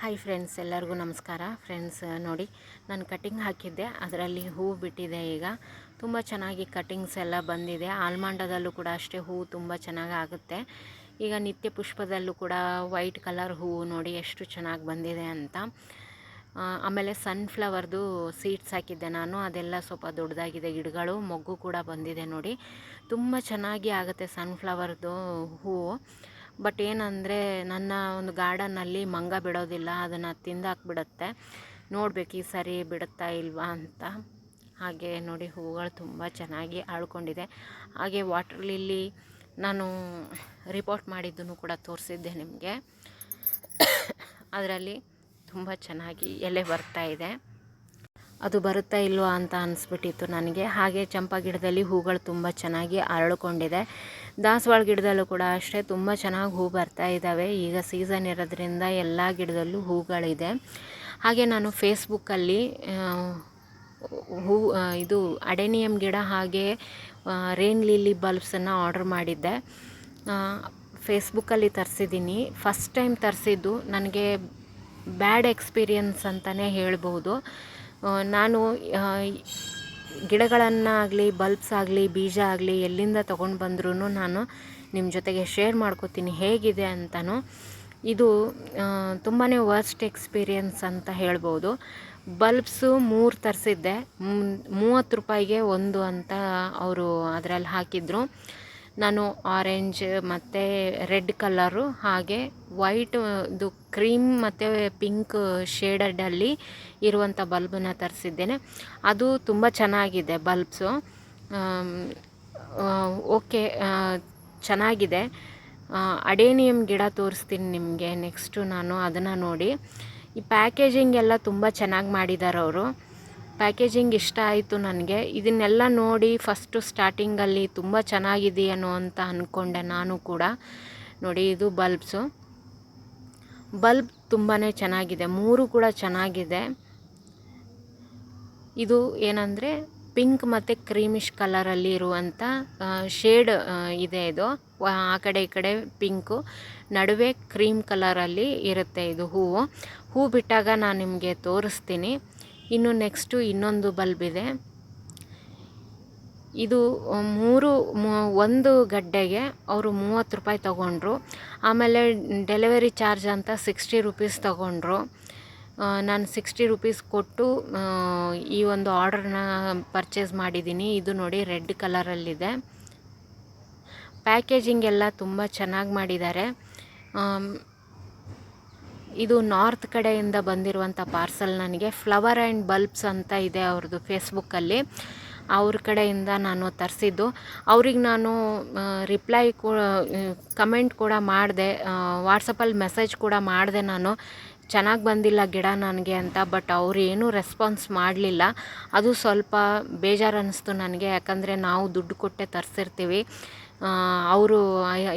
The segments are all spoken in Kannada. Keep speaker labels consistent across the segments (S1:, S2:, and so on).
S1: ಹಾಯ್ ಫ್ರೆಂಡ್ಸ್ ಎಲ್ಲರಿಗೂ ನಮಸ್ಕಾರ. ಫ್ರೆಂಡ್ಸ್ ನೋಡಿ, ನಾನು ಕಟಿಂಗ್ ಹಾಕಿದ್ದೆ. ಅದರಲ್ಲಿ ಹೂವು ಬಿಟ್ಟಿದೆ ಈಗ. ತುಂಬ ಚೆನ್ನಾಗಿ ಕಟಿಂಗ್ಸ್ ಎಲ್ಲ ಬಂದಿದೆ. ಆಲ್ಮಂಡದಲ್ಲೂ ಕೂಡ ಅಷ್ಟೇ ಹೂವು ತುಂಬ ಚೆನ್ನಾಗಿ ಆಗುತ್ತೆ. ಈಗ ನಿತ್ಯ ಪುಷ್ಪದಲ್ಲೂ ಕೂಡ ವೈಟ್ ಕಲರ್ ಹೂವು ನೋಡಿ ಎಷ್ಟು ಚೆನ್ನಾಗಿ ಬಂದಿದೆ ಅಂತ. ಆಮೇಲೆ ಸನ್ಫ್ಲವರ್ದು ಸೀಡ್ಸ್ ಹಾಕಿದ್ದೆ ನಾನು. ಅದೆಲ್ಲ ಸ್ವಲ್ಪ ದೊಡ್ಡದಾಗಿದೆ. ಗಿಡಗಳು, ಮೊಗ್ಗು ಕೂಡ ಬಂದಿದೆ ನೋಡಿ. ತುಂಬ ಚೆನ್ನಾಗಿ ಆಗುತ್ತೆ ಸನ್ಫ್ಲವರ್ದು ಹೂವು. ಬಟ್ ಏನಂದರೆ ನನ್ನ ಒಂದು ಗಾರ್ಡನ್ನಲ್ಲಿ ಮಂಗ ಬಿಡೋದಿಲ್ಲ, ಅದನ್ನು ತಿಂದಾಕ್ಬಿಡುತ್ತೆ. ನೋಡಬೇಕು ಈ ಸರಿ ಬಿಡುತ್ತಾ ಇಲ್ವಾ ಅಂತ. ಹಾಗೆ ನೋಡಿ ಹೂಗಳು ತುಂಬ ಚೆನ್ನಾಗಿ ಆಳ್ಕೊಂಡಿದೆ. ಹಾಗೆ ವಾಟರ್ ಲಿಲ್ಲಿ ನಾನು ರಿಪೋರ್ಟ್ ಮಾಡಿದ್ದನ್ನು ಕೂಡ ತೋರಿಸಿದ್ದೆ ನಿಮಗೆ. ಅದರಲ್ಲಿ ತುಂಬ ಚೆನ್ನಾಗಿ ಎಲೆ ಬರ್ತಾ ಇದೆ. ಅದು ಬರುತ್ತಾ ಇಲ್ವಾ ಅಂತ ಅನಿಸ್ಬಿಟ್ಟಿತ್ತು ನನಗೆ. ಹಾಗೆ ಚಂಪಾ ಗಿಡದಲ್ಲಿ ಹೂಗಳು ತುಂಬ ಚೆನ್ನಾಗಿ ಅರಳಿಕೊಂಡಿದೆ ದಾಸವಾಳ ಗಿಡದಲ್ಲೂ ಕೂಡ ಅಷ್ಟೇ ತುಂಬ ಚೆನ್ನಾಗಿ ಹೂ ಬರ್ತಾ ಇದ್ದಾವೆ ಈಗ ಸೀಸನ್ ಇರೋದ್ರಿಂದ ಎಲ್ಲ ಗಿಡದಲ್ಲೂ ಹೂಗಳಿದೆ. ಹಾಗೆ ನಾನು ಫೇಸ್ಬುಕ್ಕಲ್ಲಿ ಹೂ ಇದು ಅಡೆನಿಯಮ್ ಗಿಡ ಹಾಗೆ ರೇನ್ ಲಿಲ್ಲಿ ಬಲ್ಬ್ಸನ್ನು ಆರ್ಡ್ರ್ ಮಾಡಿದ್ದೆ. ಫೇಸ್ಬುಕ್ಕಲ್ಲಿ ತರಿಸಿದ್ದೀನಿ ಫಸ್ಟ್ ಟೈಮ್ ತರಿಸಿದ್ದು. ನನಗೆ ಬ್ಯಾಡ್ ಎಕ್ಸ್ಪೀರಿಯನ್ಸ್ ಅಂತಲೇ ಹೇಳ್ಬೋದು. ನಾನು ಗಿಡಗಳನ್ನಾಗಲಿ ಬಲ್ಬ್ಸ್ ಆಗಲಿ, ಬೀಜ ಆಗಲಿ ಎಲ್ಲಿಂದ ತೊಗೊಂಡು ಬಂದ್ರೂ ನಾನು ನಿಮ್ಮ ಜೊತೆಗೆ ಶೇರ್ ಮಾಡ್ಕೋತೀನಿ ಹೇಗಿದೆ ಅಂತಲೂ ಇದು ತುಂಬಾ ವರ್ಸ್ಟ್ ಎಕ್ಸ್ಪೀರಿಯನ್ಸ್ ಅಂತ ಹೇಳ್ಬೋದು. ಬಲ್ಬ್ಸು ಮೂರು ತರಿಸಿದ್ದೆ. ಮೂವತ್ತು ರೂಪಾಯಿಗೆ ಒಂದು ಅಂತ ಅವರು ಅದರಲ್ಲಿ ಹಾಕಿದ್ರು. ನಾನು ಆರೆಂಜ್ ಮತ್ತು ರೆಡ್ ಕಲರು ಹಾಗೆ ವೈಟ್ ಇದು ಕ್ರೀಮ್ ಮತ್ತು ಪಿಂಕ್ ಶೇಡಡಲ್ಲಿ ಇರುವಂಥ ಬಲ್ಬನ್ನ ತರಿಸಿದ್ದೇನೆ. ಅದು ತುಂಬ ಚೆನ್ನಾಗಿದೆ ಬಲ್ಬ್ಸು. ಓಕೆ ಚೆನ್ನಾಗಿದೆ. ಅಡೇನಿಯಮ್ ಗಿಡ ತೋರಿಸ್ತೀನಿ ನಿಮಗೆ. ನೆಕ್ಸ್ಟು ನಾನು ಅದನ್ನು ನೋಡಿ. ಈ ಪ್ಯಾಕೇಜಿಂಗ್ ಎಲ್ಲ ತುಂಬ ಚೆನ್ನಾಗಿ ಮಾಡಿದ್ದಾರೆ ಅವರು ಪ್ಯಾಕೇಜಿಂಗ್ ಇಷ್ಟ ಆಯಿತು ನನಗೆ. ಇದನ್ನೆಲ್ಲ ನೋಡಿ ಫಸ್ಟು ಸ್ಟಾರ್ಟಿಂಗಲ್ಲಿ ತುಂಬ ಚೆನ್ನಾಗಿದೆಯೇನೋ ಅಂತ ಅಂದ್ಕೊಂಡೆ ನಾನು ಕೂಡ. ನೋಡಿ, ಇದು ಬಲ್ಬ್ಸು ಬಲ್ಬ್ ತುಂಬಾ ಚೆನ್ನಾಗಿದೆ. ಮೂರು ಕೂಡ ಚೆನ್ನಾಗಿದೆ. ಇದು ಏನಂದರೆ ಪಿಂಕ್ ಮತ್ತು ಕ್ರೀಮಿಶ್ ಕಲರಲ್ಲಿ ಇರುವಂಥ ಶೇಡ್ ಇದೆ ಇದು. ಆ ಕಡೆ ಈ ಕಡೆ ಪಿಂಕು ನಡುವೆ ಕ್ರೀಮ್ ಕಲರಲ್ಲಿ ಇರುತ್ತೆ ಇದು ಹೂವು. ಹೂ ಬಿಟ್ಟಾಗ ನಾನು ನಿಮಗೆ ತೋರಿಸ್ತೀನಿ. ಇನ್ನು ನೆಕ್ಸ್ಟು ಇನ್ನೊಂದು ಬಲ್ಬ್ ಇದೆ. ಇದು ಮೂರು ಒಂದು ಗಡ್ಡೆಗೆ ಅವರು ಮೂವತ್ತು ರೂಪಾಯಿ ತಗೊಂಡ್ರು. ಆಮೇಲೆ ಡೆಲಿವರಿ ಚಾರ್ಜ್ ಅಂತ ಸಿಕ್ಸ್ಟಿ ರುಪೀಸ್ ತಗೊಂಡ್ರು. ನಾನು ಸಿಕ್ಸ್ಟಿ ರುಪೀಸ್ ಕೊಟ್ಟು ಈ ಒಂದು ಆರ್ಡ್ರನ್ನ ಪರ್ಚೇಸ್ ಮಾಡಿದ್ದೀನಿ ಇದು ನೋಡಿ ರೆಡ್ ಕಲರಲ್ಲಿದೆ. ಪ್ಯಾಕೇಜಿಂಗ್ ಎಲ್ಲ ತುಂಬ ಚೆನ್ನಾಗಿ ಮಾಡಿದ್ದಾರೆ. ಇದು ನಾರ್ತ್ ಕಡೆಯಿಂದ ಬಂದಿರುವಂಥ ಪಾರ್ಸಲ್ ನನಗೆ. ಫ್ಲವರ್ ಆ್ಯಂಡ್ ಬಲ್ಬ್ಸ್ ಅಂತ ಇದೆ ಅವ್ರದ್ದು ಫೇಸ್ಬುಕ್ಕಲ್ಲಿ. ಅವ್ರ ಕಡೆಯಿಂದ ನಾನು ತರಿಸಿದ್ದು. ಅವ್ರಿಗೆ ನಾನು ರಿಪ್ಲೈ ಕೂ ಕಮೆಂಟ್ ಕೂಡ ಮಾಡಿದೆ. ವಾಟ್ಸಪ್ಪಲ್ಲಿ ಮೆಸೇಜ್ ಕೂಡ ಮಾಡಿದೆ ನಾನು. ಚೆನ್ನಾಗಿ ಬಂದಿಲ್ಲ ಗಿಡ ನನಗೆ ಅಂತ ಬಟ್ ಅವ್ರು ಏನೂ ರೆಸ್ಪಾನ್ಸ್ ಮಾಡಲಿಲ್ಲ. ಅದು ಸ್ವಲ್ಪ ಬೇಜಾರು ಅನ್ನಿಸ್ತು ನನಗೆ. ಯಾಕಂದರೆ ನಾವು ದುಡ್ಡು ಕೊಟ್ಟೆ ತರಿಸಿರ್ತೀವಿ. ಅವರು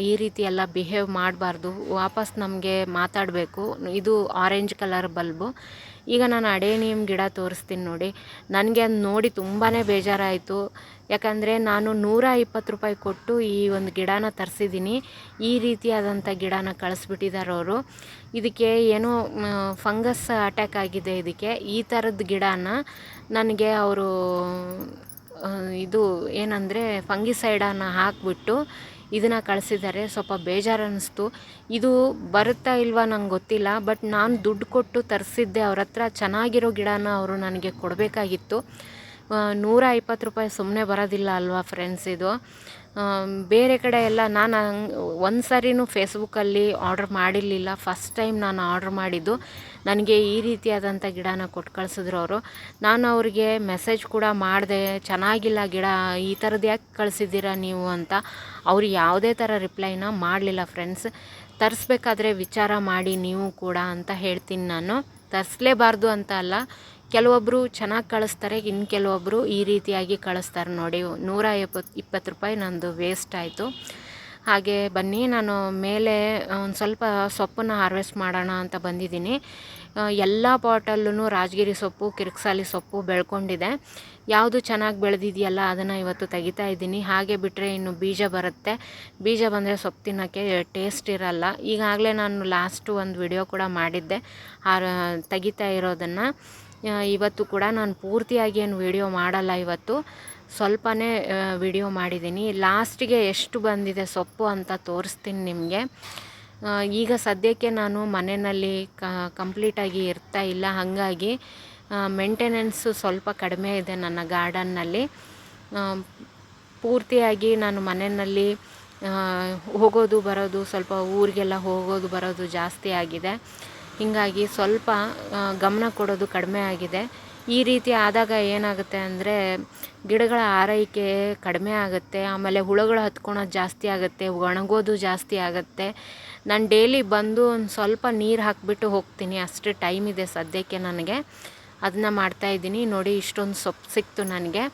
S1: ಈ ರೀತಿ ಎಲ್ಲ ಬಿಹೇವ್ ಮಾಡಬಾರ್ದು. ವಾಪಸ್ ನಮಗೆ ಮಾತಾಡಬೇಕು. ಇದು ಆರೆಂಜ್ ಕಲರ್ ಬಲ್ಬು. ಈಗ ನಾನು ಅಡೇನಿಯಮ್ ಗಿಡ ತೋರಿಸ್ತೀನಿ ನೋಡಿ. ನನಗೆ ಅದು ನೋಡಿ ತುಂಬಾ ಬೇಜಾರಾಯಿತು. ಯಾಕಂದರೆ ನಾನು ನೂರ ಇಪ್ಪತ್ತು ರೂಪಾಯಿ ಕೊಟ್ಟು ಈ ಒಂದು ಗಿಡನ ತರಿಸಿದ್ದೀನಿ ಈ ರೀತಿಯಾದಂಥ ಗಿಡನ ಕಳಿಸ್ಬಿಟ್ಟಿದ್ದಾರೆ ಅವರು. ಇದಕ್ಕೆ ಏನೋ ಫಂಗಸ್ ಅಟ್ಯಾಕ್ ಆಗಿದೆ ಇದಕ್ಕೆ. ಈ ಥರದ ಗಿಡನ ನನಗೆ ಅವರು ಇದು ಏನಂದರೆ ಫಂಗಿಸೈಡನ್ನು ಹಾಕಿಬಿಟ್ಟು ಇದನ್ನು ಕಳಿಸಿದ್ದಾರೆ. ಸ್ವಲ್ಪ ಬೇಜಾರು ಅನ್ನಿಸ್ತು ಇದು ಬರುತ್ತಾ ಇಲ್ವಾ ನಂಗೆ ಗೊತ್ತಿಲ್ಲ, ಬಟ್ ನಾನು ದುಡ್ಡು ಕೊಟ್ಟು ತರಿಸಿದ್ದೆ ಅವ್ರ ಹತ್ರ. ಚೆನ್ನಾಗಿರೋ ಗಿಡನ ಅವರು ನನಗೆ ಕೊಡಬೇಕಾಗಿತ್ತು. ನೂರ ಇಪ್ಪತ್ತು ರೂಪಾಯಿ ಸುಮ್ಮನೆ ಬರೋದಿಲ್ಲ ಅಲ್ವಾ ಫ್ರೆಂಡ್ಸ್ ಇದು. ಬೇರೆ ಕಡೆ ಎಲ್ಲ ನಾನು ಒಂದು ಸಾರಿನೂ ಫೇಸ್ಬುಕ್ಕಲ್ಲಿ ಆರ್ಡ್ರ್ ಮಾಡಿರಲಿಲ್ಲ. ಫಸ್ಟ್ ಟೈಮ್ ನಾನು ಆರ್ಡ್ರ್ ಮಾಡಿದ್ದು. ನನಗೆ ಈ ರೀತಿಯಾದಂಥ ಗಿಡನ ಕೊಟ್ಟು ಕಳಿಸಿದ್ರು ಅವರು. ನಾನು ಅವರಿಗೆ ಮೆಸೇಜ್ ಕೂಡ ಮಾಡಿದೆ, ಚೆನ್ನಾಗಿಲ್ಲ ಗಿಡ, ಈ ಥರದ್ದು ಯಾಕೆ ಕಳಿಸಿದ್ದೀರಾ ನೀವು? ಅಂತ. ಅವರು ಯಾವುದೇ ಥರ ರಿಪ್ಲೈನ ಮಾಡಲಿಲ್ಲ ಫ್ರೆಂಡ್ಸ್ ತರಿಸ್ಬೇಕಾದ್ರೆ ವಿಚಾರ ಮಾಡಿ ನೀವು ಕೂಡ ಅಂತ ಹೇಳ್ತೀನಿ ನಾನು. ತರಿಸ್ಲೇಬಾರ್ದು ಅಂತ ಅಲ್ಲ. ಕೆಲವೊಬ್ಬರು ಚೆನ್ನಾಗಿ ಕಳಿಸ್ತಾರೆ ಇನ್ನು ಕೆಲವೊಬ್ಬರು ಈ ರೀತಿಯಾಗಿ ಕಳಿಸ್ತಾರೆ ನೋಡಿ. ನೂರ ಎಪ್ಪತ್ತು ಇಪ್ಪತ್ತು ರೂಪಾಯಿ ನಂದು ವೇಸ್ಟ್ ಆಯಿತು. ಹಾಗೆ ಬನ್ನಿ, ನಾನು ಮೇಲೆ ಒಂದು ಸ್ವಲ್ಪ ಸೊಪ್ಪನ್ನು ಹಾರ್ವೆಸ್ಟ್ ಮಾಡೋಣ ಅಂತ ಬಂದಿದ್ದೀನಿ. ಎಲ್ಲ ಪಾಟಲ್ಲೂ ರಾಜಗಿರಿ ಸೊಪ್ಪು, ಕಿರ್ಕ್ಸಾಲಿ ಸೊಪ್ಪು ಬೆಳ್ಕೊಂಡಿದೆ. ಯಾವುದು ಚೆನ್ನಾಗಿ ಬೆಳೆದಿದೆಯಲ್ಲ, ಅದನ್ನು ಇವತ್ತು ತೆಗಿತಾ ಇದ್ದೀನಿ. ಹಾಗೆ ಬಿಟ್ಟರೆ ಇನ್ನು ಬೀಜ ಬರುತ್ತೆ. ಬೀಜ ಬಂದರೆ ಸೊಪ್ಪು ತಿನ್ನೋಕ್ಕೆ ಟೇಸ್ಟ್ ಇರಲ್ಲ. ಈಗಾಗಲೇ ನಾನು ಲಾಸ್ಟು ಒಂದು ವಿಡಿಯೋ ಕೂಡ ಮಾಡಿದ್ದೆ. ಆ, ತೆಗಿತಾ ಇರೋದನ್ನು. ಇವತ್ತು ಕೂಡ ನಾನು ಪೂರ್ತಿಯಾಗಿ ಏನು ವಿಡಿಯೋ ಮಾಡಲ್ಲ ಇವತ್ತು. ಸ್ವಲ್ಪನೇ ವಿಡಿಯೋ ಮಾಡಿದ್ದೀನಿ ಲಾಸ್ಟಿಗೆ ಎಷ್ಟು ಬಂದಿದೆ ಸೊಪ್ಪು ಅಂತ ತೋರಿಸ್ತೀನಿ ನಿಮಗೆ. ಈಗ ಸದ್ಯಕ್ಕೆ ನಾನು ಮನೆಯಲ್ಲಿ ಕಂಪ್ಲೀಟಾಗಿ ಇರ್ತಾ ಇಲ್ಲ. ಹಾಗಾಗಿ ಮೇಂಟೆನೆನ್ಸು ಸ್ವಲ್ಪ ಕಡಿಮೆ ಇದೆ ನನ್ನ ಗಾರ್ಡನ್ನಲ್ಲಿ ಪೂರ್ತಿಯಾಗಿ ನಾನು ಮನೆಯಲ್ಲಿ ಹೋಗೋದು ಬರೋದು ಸ್ವಲ್ಪ ಊರಿಗೆಲ್ಲ ಹೋಗೋದು ಬರೋದು ಜಾಸ್ತಿ ಆಗಿದೆ. ಹೀಗಾಗಿ ಸ್ವಲ್ಪ ಗಮನ ಕೊಡೋದು ಕಡಿಮೆ ಆಗಿದೆ. ಈ ರೀತಿ ಆದಾಗ ಏನಾಗುತ್ತೆ ಅಂದರೆ, ಗಿಡಗಳ ಆರೈಕೆ ಕಡಿಮೆ ಆಗುತ್ತೆ, ಆಮೇಲೆ ಹುಳುಗಳು ಹತ್ಕೊಳೋದು ಜಾಸ್ತಿ ಆಗುತ್ತೆ, ಒಣಗೋದು ಜಾಸ್ತಿ ಆಗುತ್ತೆ. ನಾನು ಡೈಲಿ ಬಂದು ಒಂದು ಸ್ವಲ್ಪ ನೀರು ಹಾಕಿಬಿಟ್ಟು ಹೋಗ್ತೀನಿ, ಅಷ್ಟು ಟೈಮ್ ಇದೆ ಸದ್ಯಕ್ಕೆ ನನಗೆ. ಅದನ್ನ ಮಾಡ್ತಾಯಿದ್ದೀನಿ ನೋಡಿ, ಇಷ್ಟೊಂದು ಸೊಪ್ಪು ಸಿಕ್ತು ನನಗೆ.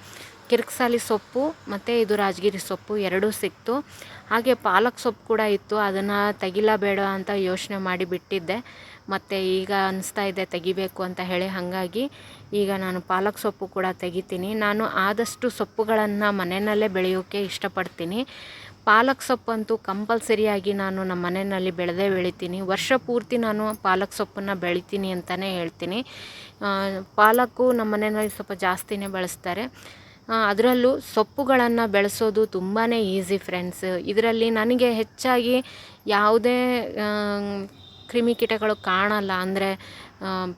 S1: ಕಿರ್ಕ್ಸಾಲಿ ಸೊಪ್ಪು ಮತ್ತು ಇದು ರಾಜಗಿರಿ ಸೊಪ್ಪು ಎರಡೂ ಸಿಕ್ತು. ಹಾಗೆ ಪಾಲಕ್ ಸೊಪ್ಪು ಕೂಡ ಇತ್ತು. ಅದನ್ನು ತೆಗಿಲ ಬೇಡ ಅಂತ ಯೋಚನೆ ಮಾಡಿ ಬಿಟ್ಟಿದ್ದೆ. ಮತ್ತು ಈಗ ಅನಿಸ್ತಾ ಇದೆ ತೆಗಿಬೇಕು ಅಂತ ಹೇಳಿ. ಹಾಗಾಗಿ ಈಗ ನಾನು ಪಾಲಕ್ ಸೊಪ್ಪು ಕೂಡ ತೆಗಿತೀನಿ. ನಾನು ಆದಷ್ಟು ಸೊಪ್ಪುಗಳನ್ನು ಮನೆಯಲ್ಲೇ ಬೆಳೆಯೋಕ್ಕೆ ಇಷ್ಟಪಡ್ತೀನಿ. ಪಾಲಕ್ ಸೊಪ್ಪಂತೂ ಕಂಪಲ್ಸರಿಯಾಗಿ ನಾನು ನಮ್ಮ ಮನೆಯಲ್ಲಿ ಬೆಳೆದೇ ಬೆಳಿತೀನಿ. ವರ್ಷ ಪೂರ್ತಿ ನಾನು ಪಾಲಕ್ ಸೊಪ್ಪನ್ನು ಬೆಳಿತೀನಿ ಅಂತಲೇ ಹೇಳ್ತೀನಿ. ಪಾಲಕ್ಕು ನಮ್ಮ ಮನೆಯಲ್ಲಿ ಸ್ವಲ್ಪ ಜಾಸ್ತಿನೇ ಬಳಸ್ತಾರೆ. ಅದರಲ್ಲೂ ಸೊಪ್ಪುಗಳನ್ನು ಬೆಳೆಸೋದು ತುಂಬಾ ಈಸಿ ಫ್ರೆಂಡ್ಸ್ ಇದರಲ್ಲಿ ನನಗೆ ಹೆಚ್ಚಾಗಿ ಯಾವುದೇ ಕ್ರಿಮಿಕೀಟಗಳು ಕಾಣಲ್ಲ. ಅಂದರೆ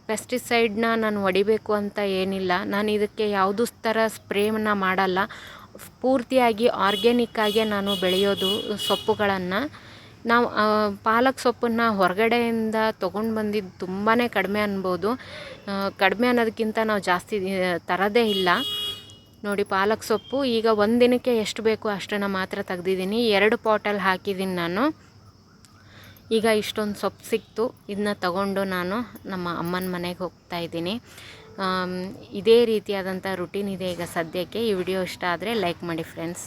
S1: ಪೆಸ್ಟಿಸೈಡ್ನ ನಾನು ಹೊಡಿಬೇಕು ಅಂತ ಏನಿಲ್ಲ. ನಾನು ಇದಕ್ಕೆ ಯಾವುದೂ ಥರ ಸ್ಪ್ರೇನ ಮಾಡಲ್ಲ. ಪೂರ್ತಿಯಾಗಿ ಆರ್ಗ್ಯಾನಿಕ್ಕಾಗೆ ನಾನು ಬೆಳೆಯೋದು ಸೊಪ್ಪುಗಳನ್ನು. ನಾವು ಪಾಲಕ್ ಸೊಪ್ಪನ್ನು ಹೊರಗಡೆಯಿಂದ ತೊಗೊಂಡು ಬಂದಿದ್ದು ತುಂಬಾ ಕಡಿಮೆ ಅನ್ಬೋದು. ಕಡಿಮೆ ಅನ್ನೋದಕ್ಕಿಂತ ನಾವು ಜಾಸ್ತಿ ತರೋದೇ ಇಲ್ಲ. ನೋಡಿ, ಪಾಲಕ್ ಸೊಪ್ಪು. ಈಗ ಒಂದಿನಕ್ಕೆ ದಿನಕ್ಕೆ ಎಷ್ಟು ಬೇಕು ಅಷ್ಟನ್ನು ಮಾತ್ರ ತೆಗ್ದಿದ್ದೀನಿ. ಎರಡು ಪಾಟಲ್ಲಿ ಹಾಕಿದ್ದೀನಿ ನಾನು. ಈಗ ಇಷ್ಟೊಂದು ಸೊಪ್ಪು ಸಿಕ್ತು. ಇದನ್ನ ತಗೊಂಡು ನಾನು ನಮ್ಮ ಅಮ್ಮನ ಮನೆಗೆ ಹೋಗ್ತಾ ಇದ್ದೀನಿ. ಇದೇ ರೀತಿಯಾದಂಥ ರುಟೀನ್ ಇದೆ ಈಗ ಸದ್ಯಕ್ಕೆ. ಈ ವಿಡಿಯೋ ಇಷ್ಟ ಆದರೆ ಲೈಕ್ ಮಾಡಿ, ಫ್ರೆಂಡ್ಸ್.